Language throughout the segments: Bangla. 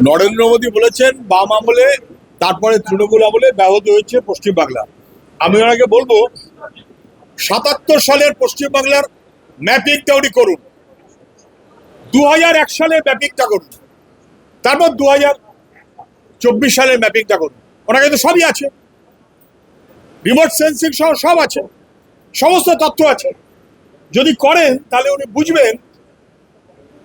নরেন্দ্র মোদী বলেছেন, বাম আমলে, তারপরে তৃণমূল আমলে ব্যাহত হয়েছে পশ্চিমবাংলা আমি ওনাকে বলব, সাতাত্তর সালের পশ্চিমবাংলার ম্যাপিংটা উনি করুন। দু এক সালে ম্যাপিংটা করুন। তারপর দু হাজার চব্বিশ সালের ম্যাপিংটা করুন। ওনাকে তো সবই আছে। রিমোট সেন্সিং সহ সব আছে। সমস্ত তথ্য আছে। যদি করেন, তাহলে উনি বুঝবেন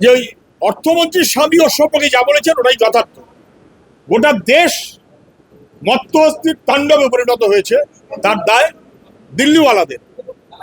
যে ওই অর্থমন্ত্রীর স্বামী ওর সম্পর্কে যা বলেছেন ওটাই যথার্থ। গোটা দেশ মত্তহস্তির তাণ্ডবে পরিণত হয়েছে। তার দায় দিল্লিওয়ালাদের।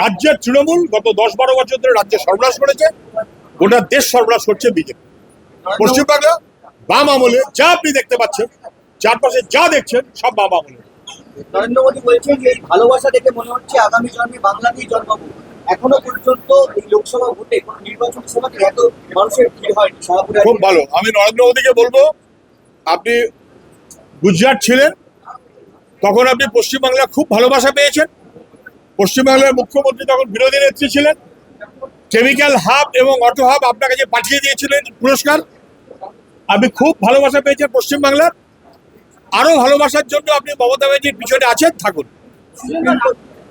রাজ্যের তৃণমূল গত দশ বারো বছর ধরে রাজ্যে সর্বনাশ করেছে। গোটা দেশ সর্বনাশ করছে বিজেপি। পশ্চিমবাংলা বাম আমলে যা আপনি দেখতে পাচ্ছেন, চারপাশে যা দেখছেন, সব বাম আমলে। নরেন্দ্র মোদী বলছেন যে ভালোবাসা দেখে মনে হচ্ছে আগামী জন্মে বাংলাতেই জন্মাবো। এখনও পর্যন্ত এই লোকসভা ভোটে কোনো নির্বাচনী সভাতে এত মানুষের ভিড় হয়নি খুব ভালো। আমি নরেন্দ্র মোদীকে বলব, আপনি গুজরাট ছিলেন, তখন আপনি পশ্চিমবাংলা খুব ভালোবাসা পেয়েছেন। পশ্চিমবাংলার মুখ্যমন্ত্রী তখন বিরোধী নেত্রী ছিলেন। কেমিক্যাল হাব এবং অটো হাব আপনার কাছে পাঠিয়ে দিয়েছিলেন পুরস্কার, আপনি খুব ভালোবাসা পেয়েছেন পশ্চিমবাংলার। আরও ভালোবাসার জন্য আপনি মমতা ব্যানার্জির পিছনে আছেন, থাকুন।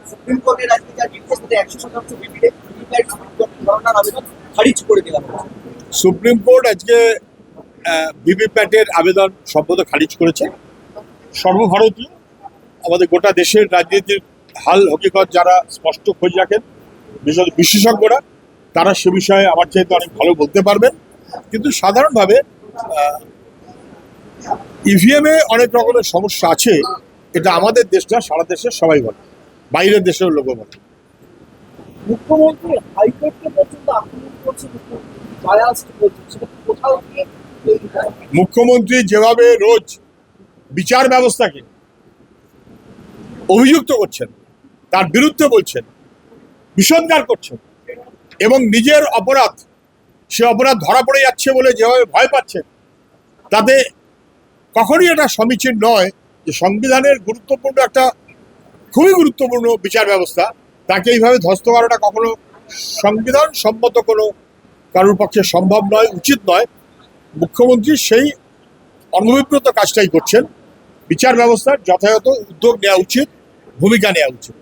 সুপ্রিম কোর্ট কোর্টের আজকে যা নির্দেশ দিতে একশো শতাংশ সুপ্রিম ধরনার আবেদন খারিজ করে দেওয়া সুপ্রিম কোর্ট আজকে ভিভিপ্যাটের আবেদন সম্পদ খারিজ করেছে। সর্বভারতীয়, আমাদের গোটা দেশের রাজনীতির হাল হকিকত যারা স্পষ্ট খোঁজ রাখেন, বিশেষ বিশেষজ্ঞরা, তারা সে বিষয়ে আমার চাইতে অনেক ভালো বলতে পারবেন। কিন্তু সাধারণভাবে ইভিএমে অনেক রকমের সমস্যা আছে। এটা আমাদের দেশটা সারা দেশের সবাই বলে। বাইরের দেশের লোকও বলে মুখ্যমন্ত্রী হাইকোর্টকে পর্যন্ত আক্রমণ করছে মুখ্যমন্ত্রী যেভাবে রোজ বিচার ব্যবস্থাকে অভিযুক্ত করছেন তার বিরুদ্ধে বলছেন বিষদগার করছেন এবং নিজের অপরাধ সে অপরাধ ধরা পড়ে যাচ্ছে বলে যেভাবে ভয় পাচ্ছেন তাতে কখনই এটা সমীচীন নয় যে সংবিধানের গুরুত্বপূর্ণ একটা খুবই গুরুত্বপূর্ণ বিচার ব্যবস্থা। তাকে এইভাবে ধ্বস্ত করাটা কখনো সংবিধান সম্মত কোনো কারোর পক্ষে সম্ভব নয় উচিত নয়। মুখ্যমন্ত্রী সেই অনভিপ্রেত কাজটাই করছেন। বিচার ব্যবস্থার যথাযথ উদ্যোগ নেওয়া উচিত ভূমিকা নেওয়া উচিত।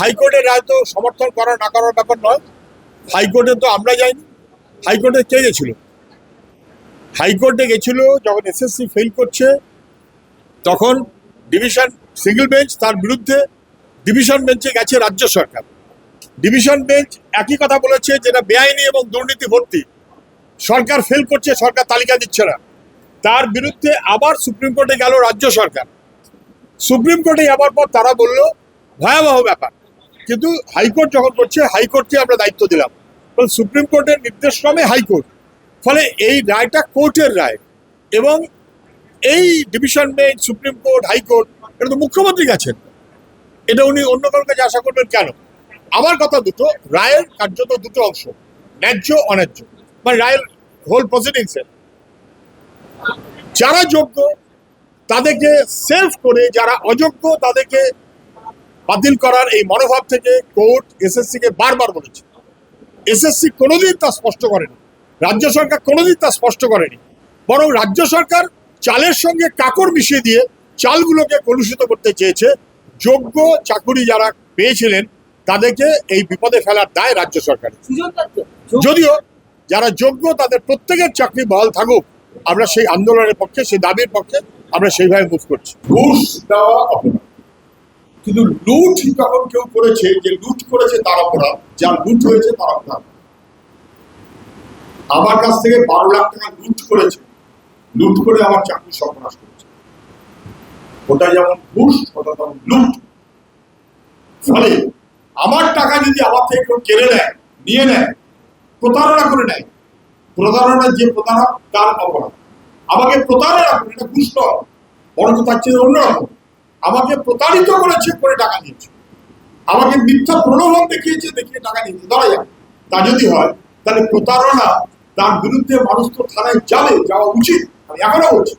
হাইকোর্টের রায় তো সমর্থন করা না করার ব্যাপার নয়। হাইকোর্টে তো আমরা যাইনি। হাইকোর্টে কে গেছিল? হাইকোর্টে গেছিল, যখন এসএসসি ফেল করছে, তখন ডিভিশন সিঙ্গেল বেঞ্চ তার বিরুদ্ধে ডিভিশন বেঞ্চে গেছে রাজ্য সরকার। ডিভিশন বেঞ্চ একই কথা বলেছে যেটা বেআইনি এবং দুর্নীতি ভর্তি। সরকার ফেল করছে, সরকার তালিকা দিচ্ছে না। তার বিরুদ্ধে আবার সুপ্রিম কোর্টে গেল রাজ্য সরকার। সুপ্রিম কোর্টে যাবার পর তারা বলল, ভয়াবহ ব্যাপার। কিন্তু হাইকোর্ট যখন করছে হাইকোর্টকে আমরা দায়িত্ব দিলাম। সুপ্রিম কোর্টের নির্দেশক্রমে হাইকোর্ট। ফলে এই রায়টা কোর্টের রায়। এবং এই division bench, supreme court high court এটা তো মুখ্যমন্ত্রী গেছেন। এটা উনি অন্য কারোর কাছে আশা করবেন কেন? আমার কথা দুটো, রায়ের কার্যত দুটো অংশ, ন্যায্য, অন্যায্য। মানে রায়ের হোল প্রসিডিংসের যারা যোগ্য, তাদেরকে সেলফ করে, যারা অযোগ্য, তাদেরকে বাতিল করার এই মনোভাব থেকে কোর্ট এসএসসি কে বারবার বলেছে। এসএসসি কোনোদিন তা স্পষ্ট করেনি। রাজ্য সরকার কোনোদিন তা স্পষ্ট করেনি। বরং রাজ্য সরকার চালের সঙ্গে কাকড় মিশিয়ে দিয়ে চালগুলোকে কলুষিত করতে চেয়েছে। যোগ্য চাকুরি যারা পেয়েছিলেন তাদেরকে এই বিপদে ফেলার দায় রাজ্য সরকার যদিও যারা যোগ্য তাদের প্রত্যেকের চাকরি বহাল থাকুক আমরা সেই আন্দোলনের পক্ষে সেই দাবির পক্ষে আমরা সেইভাবে মুভ করছি। ঘুষ দেওয়া অপরাধ কিন্তু লুট যখন কেউ করেছে যে লুট করেছে তার অপরাধ যার লুট হয়েছে তার অপরাধ। আমার কাছ থেকে বারো লাখ টাকা লুট করেছে। লুট করে আমার চাকরি সর্বনাশ করেছে। ওটা যেমন ঘুষ, ওটা তেমন লুট। ফলে আমার টাকা যদি আমার থেকে কেউ কেড়ে নেয়, নিয়ে নেয়, প্রতারণা করে নেয় প্রতারণার যে প্রতারক, তার অপরাধ। আমাকে প্রতারণা করে, এটা ঘুষ নয়, বরং তার চেয়ে অন্যরকম। আমাকে প্রতারিত করেছে, করে টাকা দিয়েছে আমাকে মিথ্যা প্রলোভন দেখিয়েছে, দেখিয়ে টাকা নিয়েছে। ধরা যাক, তা যদি হয়, তাহলে প্রতারণা তার বিরুদ্ধে মানুষ তো থানায় যাবে, যাওয়া উচিত আমি এখনও বলছি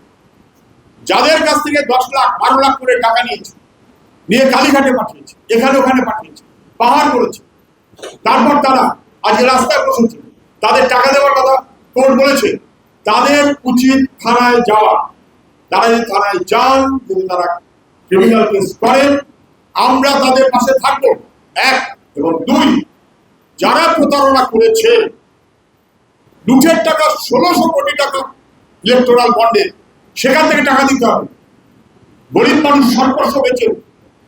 যাদের কাছ থেকে দশ লাখ, বারো লাখ করে টাকা নিয়েছে, নিয়ে কালীঘাটে পাঠিয়েছে, এখানে ওখানে পাঠিয়েছে, পাহাড় করেছে, তারপর তারা আজকে রাস্তায় বসেছে, তাদের টাকা দেওয়ার কথা কোর্ট বলেছে, তাদের উচিত থানায় যাওয়া। তারা যদি থানায় যান, যদি তারা ক্রিমিনাল কেস করেন আমরা তাদের পাশে থাকব। এক এবং দুই, যারা প্রতারণা করেছে লুটের টাকা, ষোলোশো কোটি টাকা ইলেকটোরাল বন্ডে সেখান থেকে টাকা দিতে হবে। গরিব মানুষ সর্বস্ব বেঁচে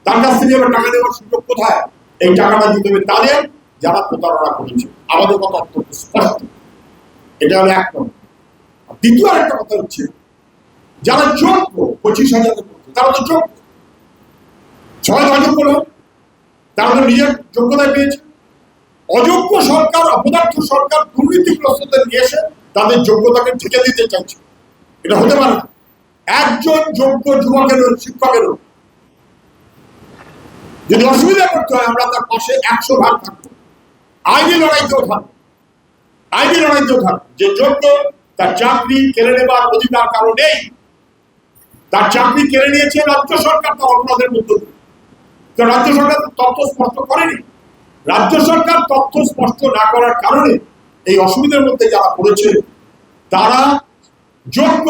তার কাছ থেকে এবার টাকা দেওয়ার সুযোগ কোথায়? এই টাকাটা দিতে হবে তাদের, যারা প্রতারণা করেছে। আমাদের কথা অত্যন্ত স্পষ্ট। এটা হলো এক নম্বর। দ্বিতীয় আরেকটা কথা হচ্ছে, যারা যোগ্য, পঁচিশ হাজার তারা তো যোগ্য। ছয় অযোগ্য নয়। তারা তো নিজের যোগ্যতায় পেয়েছে। অযোগ্য সরকার, অপদার্থ সরকার দুর্নীতিগ্রস্তদের নিয়ে এসে তাদের যোগ্যতাকে ঢেকে দিতে চাইছে। এটা হতে পারে না। একজন যোগ্য যুবকেরও শিক্ষকেরও যদি অসুবিধা করতে হয়, আমরা তার পাশে একশো ভাগ থাকব। আইনি লড়াইতেও থাকব। আইনি লড়াইতেও থাকব। যে যোগ্য তার চাকরি কেড়ে নেবার অধিকার কারও নেই, তার চাকরি কেড়ে নিয়েছে রাজ্য সরকার তার অপরাধের মধ্য। দিয়ে। রাজ্য সরকার তথ্য স্পষ্ট করেনি। রাজ্য সরকার তথ্য স্পষ্ট না করার কারণে এই অসুবিধার মধ্যে যারা পড়েছে, তারা যোগ্য,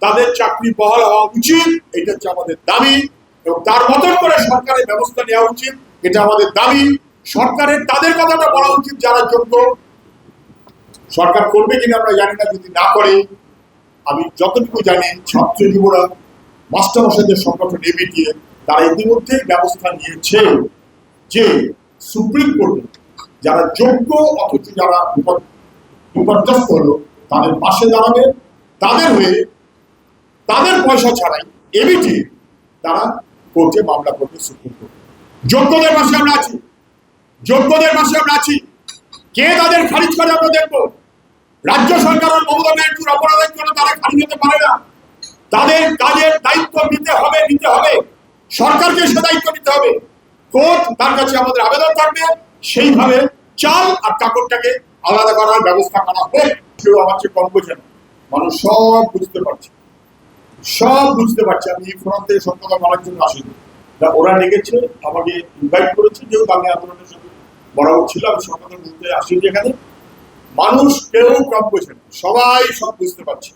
তাদের চাকরি বহাল হওয়া উচিত, এটা হচ্ছে আমাদের দাবি এবং তার মতন করে সরকারের ব্যবস্থা নেওয়া উচিত, এটা আমাদের দাবি। সরকারের তাদের কথাটা বলা উচিত যারা যোগ্য। সরকার করবে কিনা আমরা জানি না, যদি না করে, আমি যতটুকু জানি, ছাত্র যুবরা মাস্টারমশাইদের সংগঠন এবিটিএ, তারা ইতিমধ্যেই ব্যবস্থা নিয়েছে যে সুপ্রিম কোর্টে যারা যোগ্য অথচ যারা বিপর্যস্ত হলো, তাদের পাশে দাঁড়াবে, তাদের হয়ে তাদের পয়সা ছাড়াই এবিটি তারা কোর্টে মামলা করবে সুপ্রিম কোর্টে। যোগ্যদের পাশে আমরা আছি। যোগ্যদের পাশে আমরা আছি। কে তাদের খারিজ করে আমরা দেখব। রাজ্য সরকারের মমতা ব্যানার্জির অপরাধের জন্য তারা খারিজ হতে পারে না। তাদের কাজের দায়িত্ব নিতে হবে নিতে হবে। সরকারকে সে দায়িত্ব নিতে হবে। কোর্ট তার কাছে আমাদের আবেদন থাকবে। সেইভাবে চাল আর কাপড়টাকে আলাদা করার ব্যবস্থা করা হোক, কেউ আমার চেয়ে কম বোঝে না। মানুষ সব বুঝতে পারছে। সব বুঝতে পারছে। আমি এই ফোরাম থেকে সব কথা বলার জন্য আসিনি। ওরা ডেকেছে, আমাকে ইনভাইট করেছে, যেহেতু আমি আন্দোলনের সাথে বরাবর ছিল আমি সব কথা বলতে আসিনি এখানে। মানুষ কেউ কম বোঝে না। সবাই সব বুঝতে পারছে।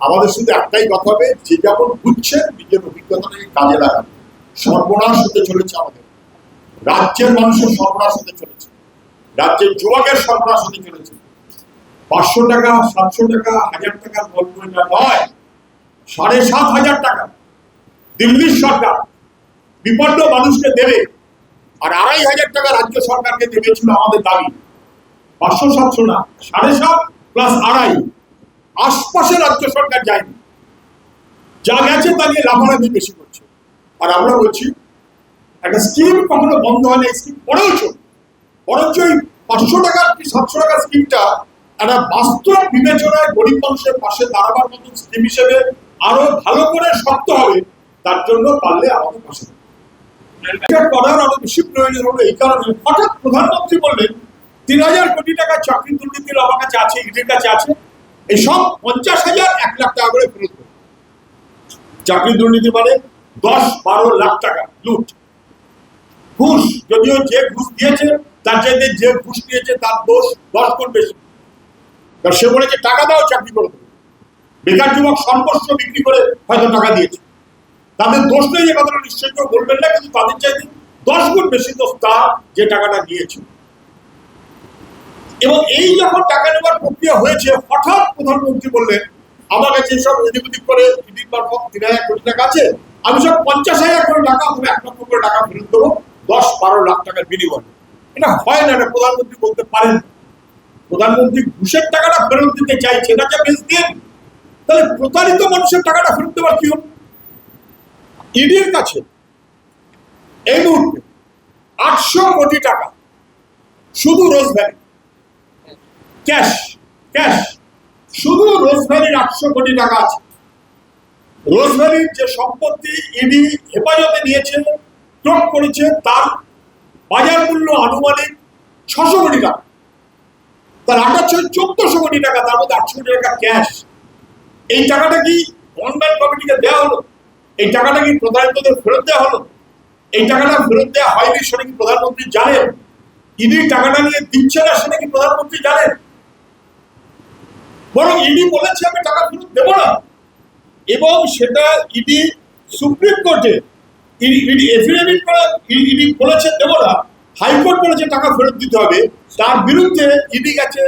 আমাদের শুধু একটাই কথা হবে, যে যেমন বুঝছে নিজের অভিজ্ঞতাটাকে কাজে লাগান। সর্বনাশ হতে চলেছে আমাদের। রাজ্যের মানুষের সর্বনাশ হতে চলেছে। রাজ্যের যুবকের সর্বনাশ হতে চলেছে। পাঁচশো টাকা, সাতশো টাকা, হাজার টাকার গল্প নয়, সাড়ে সাত হাজার টাকা দিল্লির সরকার বিপন্ন মানুষকে দেবে আর আড়াই হাজার টাকা রাজ্য সরকারকে দেবে ছিল আমাদের দাবি। পাঁচশো, সাতশো না, সাড়ে সাত প্লাস আড়াই। আশপাশে রাজ্য সরকার যায়নি। যা গেছে তা নিয়ে লাফালাফি বেশি করছে। আর আমরা বলছি একটা স্কিম কখনো বন্ধ হয় না এই স্কিম চলবে বরঞ্চ ওই পাঁচশো টাকার কি সাতশো টাকার স্কিমটা একটা বাস্তব বিবেচনায় গরিব মানুষের পাশে দাঁড়াবার মতো স্কিম হিসেবে আরও ভালো করে শক্ত হবে, তার জন্য পারলে আমাদের পাশে করার আরও বেশি প্রয়োজন হলো এই কারণে। হঠাৎ প্রধানমন্ত্রী বললেন, তিন হাজার কোটি টাকা চাকরি দুর্নীতির আমার কাছে আছে ইডির কাছে আছে এই সব পঞ্চাশ হাজার এক লাখ টাকা করে ফেরত। চাকরি দুর্নীতি মানে দশ বারো লাখ টাকা লুট। ঘুষ যদিও যে ঘুষ দিয়েছে তার চাইতে যে ঘুষ দিয়েছে তার দোষ দশ গুণ বেশি কারণ সে বলেছে টাকা দাও চাকরি করে বেকার যুবক সর্বস্ব বিক্রি করে হয়তো টাকা দিয়েছে তাদের দোষ নেই যে কথাটা নিশ্চয়ই কেউ বলবেন না কিন্তু তাদের চাইতে দশ গুণ বেশি দোষ তার যে টাকাটা দিয়েছে এবং এই যখন টাকা নেওয়ার প্রক্রিয়া হয়েছে হঠাৎ প্রধানমন্ত্রী বললেন আমার কাছে সব এদিক ওদিক করে দিদির মারফত তিন হাজার কোটি টাকা আছে আমি সব পঞ্চাশ হাজার করে টাকা অথবা এক লক্ষ করে টাকা ফেরত দেবো দশ বারো লাখ টাকার বিনিময়ে। এটা হয় না প্রধানমন্ত্রী বলতে পারেন প্রধানমন্ত্রী ঘুষের টাকাটা ফেরত দিতে চাইছে যে বেশ দিন তাহলে প্রতারিত মানুষের টাকাটা ফেরত দেওয়ার কি হলো? ইডির কাছে এই মুহূর্তে আটশো কোটি টাকা শুধু রোজভ্যালি ক্যাশ ক্যাশ। শুধু রোজভ্যালির আটশো কোটি টাকা আছে। রোজভ্যালির যে সম্পত্তি ইডি হেফাজতে নিয়েছে টোপ করেছে তার বাজার মূল্য আনুমানিক ছশো কোটি টাকা। তার আটাচ্ছ চোদ্দশো কোটি টাকা, তার মধ্যে আটশো কোটি টাকা ক্যাশ এই টাকাটা কি অনলাইন কমিটিকে দেওয়া হলো? এই টাকাটা কি প্রধানমন্ত্রীদের ফেরত দেওয়া হলো? এই টাকাটা ফেরত দেওয়া হয়নি, সেটা কি প্রধানমন্ত্রী জানেন? ইডি টাকাটা নিয়ে দিচ্ছে না, সেটা কি প্রধানমন্ত্রী জানেন? বরং ইডি বলেছে, আমি টাকা ফেরত দেবো না। এবং সেটা ইডি সুপ্রিম কোর্টে ইডি এফিডেভিট করা, ইডি বলেছে, দেবো না। হাইকোর্ট বলেছে টাকা ফেরত দিতে হবে। তার বিরুদ্ধে ইডি গেছে,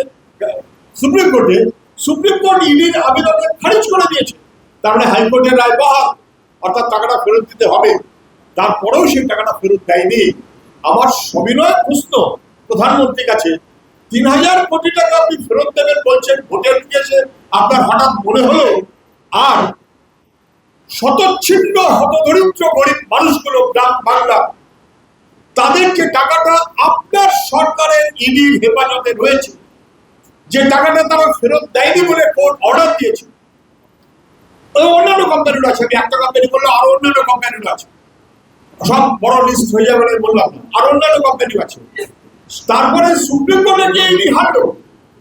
সুপ্রিম কোর্টে। সুপ্রিম কোর্ট ইডির আবেদনকে খারিজ করে দিয়েছে। তার মানে হাইকোর্টের রায় বহাল অর্থাৎ টাকাটা ফেরত দিতে হবে। তারপরেও সেই টাকাটা ফেরত দেয়নি। আমার সবিনয় প্রশ্ন প্রধানমন্ত্রীর কাছে, তিন হাজার কোটি টাকা আপনি ফেরত দেবেন বলছেন, ভোটের কেসে আপনার হঠাৎ মনে হলো? আর শতচ্ছিন্ন হতদরিদ্র গরিব মানুষগুলো গ্রাম বাংলা। তাদেরকে টাকাটা আপনার সরকারের ইডির হেফাজতে রয়েছে। যে টাকাটা তারা ফেরত দেয়নি বলে কোর্ট অর্ডার দিয়েছে। অন্যান্য কোম্পানিরও আছে, আমি একটা কোম্পানি বলল আরও অন্যান্য কোম্পানিরও আছে। সব বড় লিস্ট হয়ে যাবে বলে বললাম। আর অন্যান্য কোম্পানিও আছে। তারপরে সুপ্রিম কোর্টে গিয়ে ইডি হারলো,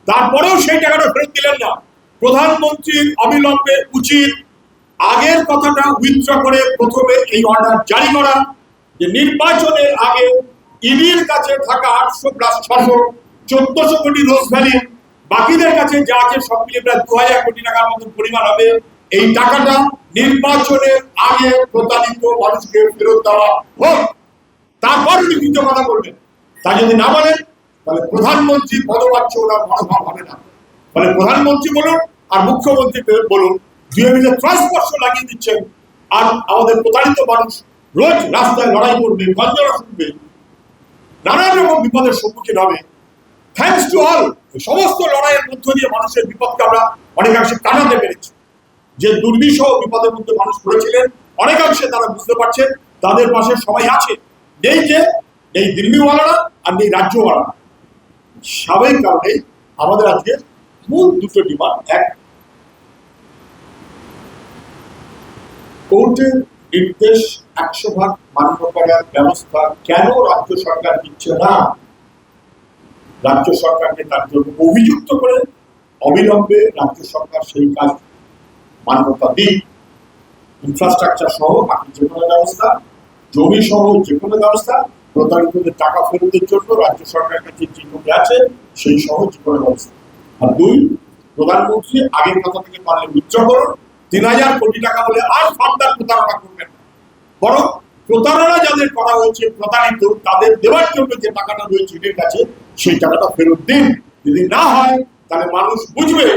তারপরেও সেই টাকাটা ফেরত দিলেন না। প্রধানমন্ত্রীর অবিলম্বে উচিত আগের কথাটা উইথড্র করে প্রথমে এই অর্ডার জারি করা, যে নির্বাচনের আগে ইডির কাছে থাকা আটশো প্লাস ছশো, চোদ্দশো কোটি রোজ ভ্যালি বাকিদের কাছে যা আছে সব মিলিয়ে প্রায় দু হাজার কোটি টাকার মতো পরিমাণ হবে। এই টাকাটা নির্বাচনের আগে প্রতারিত মানুষকে ফেরত দেওয়া হোক। তারপর লিখিত কথা বলবেন। তা যদি না বলেন, তাহলে প্রধানমন্ত্রী পদবাচ্য ওনার মনোভাব হবে না। ফলে প্রধানমন্ত্রী বলুন আর মুখ্যমন্ত্রী বলুন দুয়ে মিলে ত্রাসস্পর্শ লাগিয়ে দিচ্ছেন। আর আমাদের প্রতারিত মানুষ রোজ রাস্তায় লড়াই করবে, গঞ্জনা শুনবে, নানান রকম বিপদের সম্মুখীন হবে। থ্যাংকস টু অল সমস্ত লড়াইয়ের মধ্য দিয়ে মানুষের বিপদকে আমরা অনেকাংশে কাটাতে পেরেছি। যে দুর্বিষহ বিপদের মধ্যে মানুষ পড়েছিলেন, অনেকাংশে তারা বুঝতে পারছেন, তাদের পাশে সবাই আছে। নেই যে এই দিল্লিওয়ালারা আর নেই রাজ্যওয়ালারা। স্বাভাবিক কারণেই আমাদের আজকে মূল দুটো ডিমান্ড এক কোর্টের নির্দেশ একশো ভাগ মান্য করার ব্যবস্থা কেন রাজ্য সরকার দিচ্ছে না? রাজ্য সরকারকে তার জন্য অভিযুক্ত করে অবিলম্বে রাজ্য সরকার সেই কাজ মান্যতা দিক। ইনফ্রাস্ট্রাকচার সহ বাকি যে কোনো ব্যবস্থা, জমি সহ যে কোনো ব্যবস্থা, প্রতারিতদের টাকা ফেরতের জন্য রাজ্য সরকারের কাছে যে জমি আছে, সেই সহ যে কোনো ব্যবস্থা। আর দুই, প্রধানমন্ত্রী আগের কথা থেকে পারলে উচ্চ করুন তিন হাজার কোটি টাকা বলে আর ফার্দার প্রতারণা করবেন বরং প্রতারণা যাদের করা হয়েছে, প্রতারিত, তাদের দেওয়ার জন্য যে টাকাটা রয়েছে এদের কাছে, সেই টাকাটা ফেরত দিন। যদি না হয়, তাহলে মানুষ বুঝবে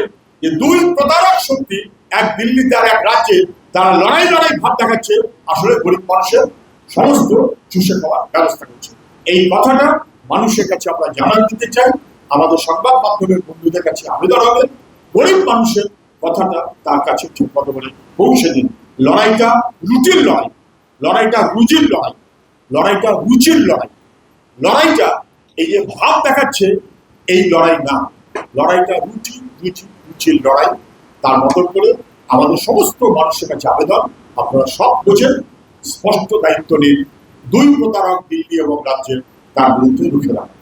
যে দুই প্রতারক শক্তি এক দিল্লিতে আর এক রাজ্যে, তারা লড়াই লড়াই ভাব দেখাচ্ছে, আসলে গরিব মানুষের সমস্ত চুষে খাওয়ার ব্যবস্থা করছে। এই কথাটা মানুষের কাছে আমরা জানান দিতে চাই। আমাদের সংবাদ মাধ্যমের বন্ধুদের কাছে আবেদন হবে। গরিব মানুষের কথাটা তার কাছে ঠিক মতো বলে পৌঁছে দিন লড়াইটা রুটির লড়াই, লড়াইটা রুচির লড়াই, লড়াইটা রুচির লড়াই। লড়াইটা এই যে ভাব দেখাচ্ছে, এই লড়াই না। লড়াইটা রুচি রুচি রুচির লড়াই। তার মতন করে আমাদের সমস্ত মানুষের কাছে আবেদন, আপনারা সব বোঝেন, স্পষ্ট দায়িত্ব নিন, দুই প্রতারক দিল্লি এবং রাজ্যের তার বিরুদ্ধে রুখে দাঁড়ান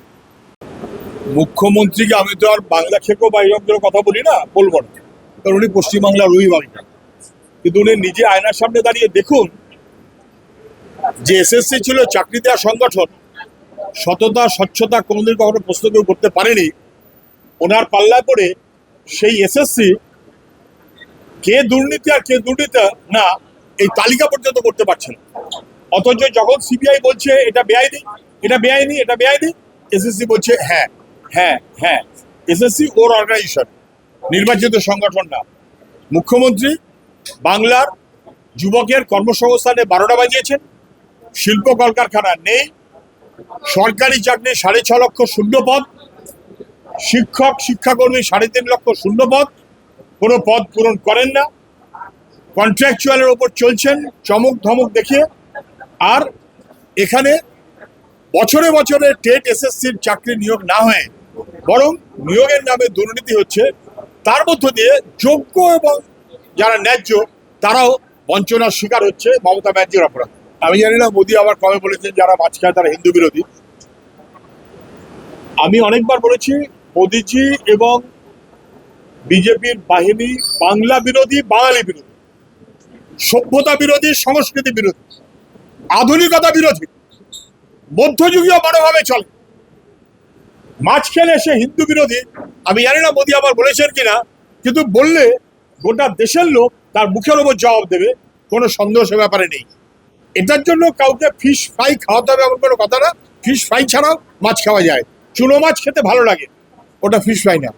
মুখ্যমন্ত্রীকে আমি তো আর বাংলা খেকো বা এরকম কথা বলি না, বলব না। কারণ উনি পশ্চিমবাংলার রুই বাংলা কিন্তু উনি নিজে আয়নার সামনে দাঁড়িয়ে দেখুন, যে এসএসসি ছিল চাকরি দেওয়া সংগঠন, সততা, স্বচ্ছতা কোনোদিন কখনো প্রশ্ন কেউ করতে পারেনি। ওনার পাল্লায় পড়ে সেই এসএসসি কে দুর্নীতি আর কে দুর্নীতি না, এই তালিকা পর্যন্ত করতে পারছে না। অথচ যখন সিবিআই বলছে, এটা বেআইনি এটা বেআইনি এটা বেআইনি এসএসসি বলছে হ্যাঁ হ্যাঁ হ্যাঁ। এসএসসি ওর অর্গানাইজেশন নির্বাচিত সংগঠন না মুখ্যমন্ত্রী বাংলার যুবকের কর্মসংস্থানে বারোটা বাজিয়েছেন, শিল্প কলকারখানা নেই, সরকারি চাকরি সাড়ে ছ লক্ষ শূন্য পদ, শিক্ষক, শিক্ষাকর্মী সাড়ে তিন লক্ষ শূন্য পদ, কোনো পদ পূরণ করেন না। কন্ট্রাকচুয়ালের ওপর চলছেন, চমক ধমক দেখে আর এখানে বছরে বছরে টেট এসএসসির চাকরি নিয়োগ না হয়ে, বরং নিয়োগের নামে দুর্নীতি হচ্ছে তার মধ্য দিয়ে যোগ্য এবং যারা ন্যায্য, তারাও বঞ্চনার শিকার হচ্ছে মমতা ব্যানার্জির অপরাধ। আমি জানি না, মোদী আবার কবে বলেছেন যারা মাছ খায় তারা হিন্দু বিরোধী। আমি অনেকবার বলেছি, মোদিজি এবং বিজেপির বাহিনী বাংলা বিরোধী, বাঙালি বিরোধী। সভ্যতা বিরোধী, সংস্কৃতি বিরোধী। আধুনিকতা বিরোধী। মধ্যযুগীয় মনোভাবে চলে। মাছ খেলে সে হিন্দু বিরোধী। আমি জানি না মোদী আবার বলেছেন কিনা, কিন্তু বললে গোটা দেশের লোক তার মুখের ওপর জবাব দেবে, কোনো সন্দেহ সে ব্যাপারে নেই। এটার জন্য কাউকে ফিশ ফ্রাই খাওয়াতে হবে এমন কোনো কথা না। ফিশ ফ্রাই ছাড়াও মাছ খাওয়া যায়। চুনো মাছ খেতে ভালো লাগে, ওটা ফিশ ফ্রাই না।